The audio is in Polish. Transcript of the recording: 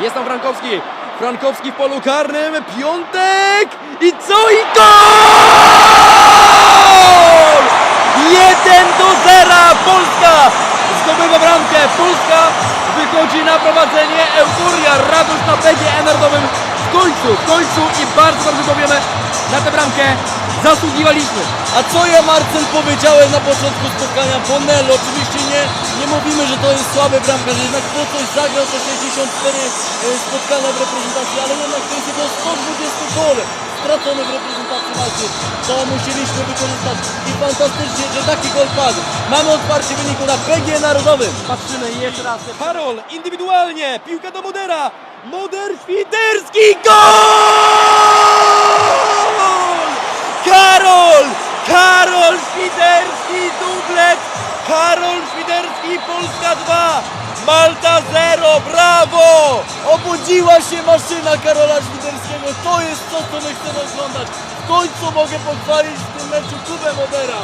Jest tam Frankowski. Frankowski w polu karnym. Piątek. I co? I gol! 1 do 0. Polska zdobywa bramkę. Polska wychodzi na prowadzenie. Euforia, radość na PGE Narodowym. W końcu, w końcu i bardzo dobrze powiemy na tę bramkę zasługiwaliśmy. A co ja Marcel powiedziałem na początku spotkania? Bonello, oczywiście nie, nie mówimy, że to jest słaby bramkarz, jednak po coś zagrał te 64 e, spotkania w reprezentacji, ale jednak to jest jego 120 gol stracony w reprezentacji Malty. To musieliśmy wykorzystać i fantastycznie, że taki gol padł. Mamy otwarcie wyniku na PG Narodowym. Patrzymy jeszcze raz. Karol indywidualnie. Piłka do Modera. Moder Świderski. Gol! Karol Świderski dublet. Karol Świderski Polska 2. Malta 0. Brawo! Obudziła się maszyna Karola Świderskiego. To jest to, co my chcemy oglądać. W końcu mogę pochwalić w tym meczu Kubę Modera.